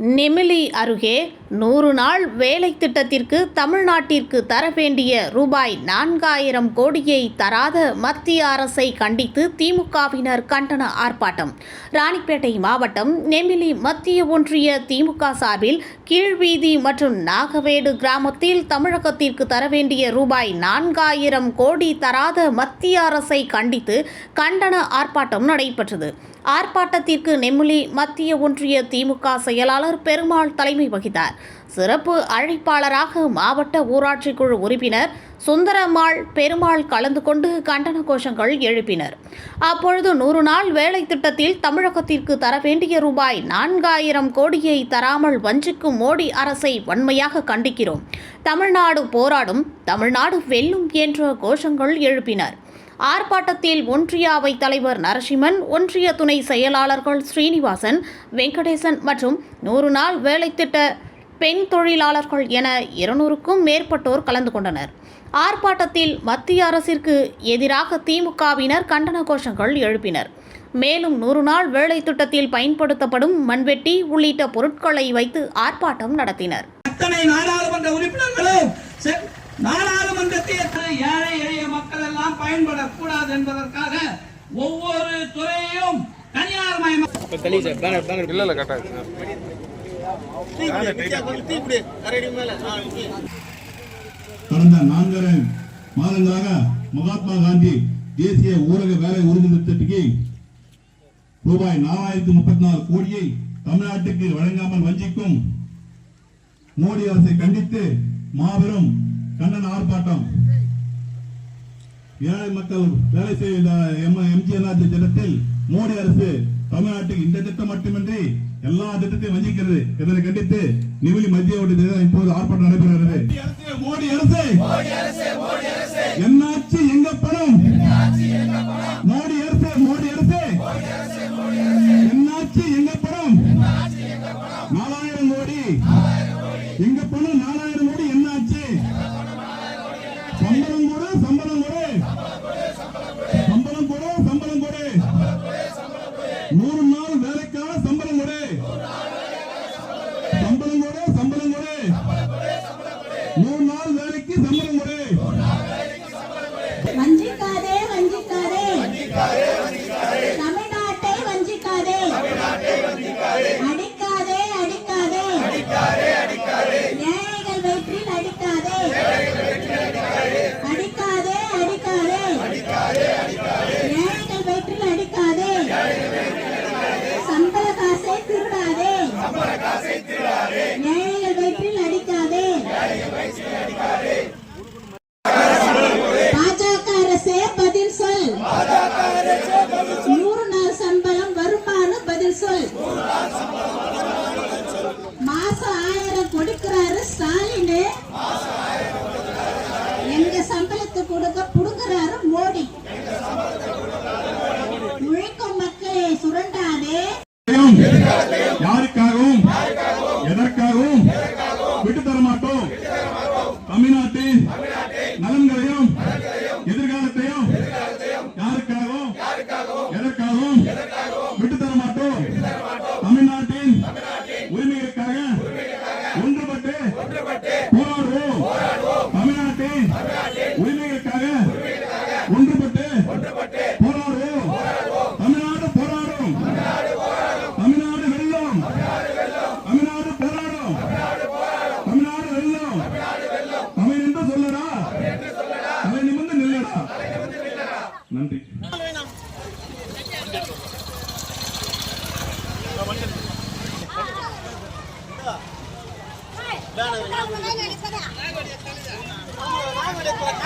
நெமிலி அருகே நூறு நாள் வேலை திட்டத்திற்கு தமிழ்நாட்டிற்கு தர வேண்டிய ரூபாய் நான்காயிரம் கோடியை தராத மத்திய அரசை கண்டித்து திமுகவினர் கண்டன ஆர்ப்பாட்டம். ராணிப்பேட்டை மாவட்டம் நெமிலி மத்திய ஒன்றிய திமுக சார்பில் கீழ்வீதி மற்றும் நாகவேடு கிராமத்தில் தமிழகத்திற்கு தர வேண்டிய ரூபாய் நான்காயிரம் கோடி தராத மத்திய அரசை கண்டித்து கண்டன ஆர்ப்பாட்டம் நடைபெற்றது. ஆர்ப்பாட்டத்திற்கு நெம்முலி மத்திய ஒன்றிய திமுக செயலாளர் பெருமாள் தலைமை வகித்தார். சிறப்பு அழைப்பாளராக மாவட்ட ஊராட்சி குழு உறுப்பினர் சுந்தரம்மாள் பெருமாள் கலந்து கொண்டு கண்டன கோஷங்கள் எழுப்பினர். அப்பொழுது நூறு நாள் வேலை திட்டத்தில் தமிழகத்திற்கு தர வேண்டிய ரூபாய் நான்காயிரம் கோடியை தராமல் வஞ்சிக்கும் மோடி அரசை வன்மையாக கண்டிக்கிறோம். தமிழ்நாடு போராடும் தமிழ்நாடு வெல்லும் என்ற கோஷங்கள் எழுப்பினர். ஆர்ப்பாட்டத்தில் ஒன்றிய அவை தலைவர் நரசிம்மன் ஒன்றிய துணை செயலாளர்கள் ஸ்ரீனிவாசன் வெங்கடேசன் மற்றும் நூறு நாள் வேலைத்திட்ட பெண் தொழிலாளர்கள் என இருநூறுக்கும் மேற்பட்டோர் கலந்து கொண்டனர். ஆர்ப்பாட்டத்தில் மத்திய அரசிற்கு எதிராக திமுகவினர் கண்டன கோஷங்கள் எழுப்பினர். மேலும் நூறு நாள் வேலை திட்டத்தில் பயன்படுத்தப்படும் மண்வெட்டி உள்ளிட்ட பொருட்களை வைத்து ஆர்ப்பாட்டம் நடத்தினர். அத்தனை நாடாளுமன்ற உறுப்பினர்களும் நாடாளுமன்றத்தில் ஏழை எளிய மக்கள் எல்லாம் பயன்படக்கூடாது என்பதற்காக ஒவ்வொரு துறையையும் தனியார் மயம் இல்ல இல்ல கரெக்டா கடந்த நான்கரை மாதங்களாக மகாத்மா காந்தி தேசிய ஊரக வேலை உறுதி திட்டத்துக்கு ரூபாய் நாலாயிரத்தி முப்பத்தி நாலு கோடியை தமிழ்நாட்டுக்கு வழங்காமல் வஞ்சிக்கும் மோடி அரசை கண்டித்து மாபெரும் கண்டன ஆர்ப்பாட்டம். ஏழை மக்கள் வேலை செய்த எம்ஜிஎன்ஆர் திட்டத்தில் மோடி அரசு தமிழ்நாட்டுக்கு இந்த திட்டம் மட்டுமின்றி எல்லா திட்டத்தையும் வஞ்சிக்கிறது. இதனை கண்டித்து நிவிலி மத்திய ஒன்றிய இப்போது ஆர்ப்பாட்டம் நடைபெறுகிறது. மோடி அரசு. என்னாச்சு எங்க பணம்? மோடி அரசு மோடி அரசு. என்னாச்சு எங்க பணம்? நாலாயிரம் கோடி. எங்க பணம் நாலாயிரம் கோடி என்னாச்சு? சம்பளம் கூட சம்பளம் கூட. சம்பளம் கூட சம்பளம் கூட. நூறு நாள் வேலைக்கான Sindicales. விட்டு தர மாட்டோம் தமிழ்நாட்டின் நலன்களையும் எதிர்காலத்தையும் யாருக்காகவும் எதற்காகவும் விட்டு தர மாட்டோம் 来过来，来过来，来过，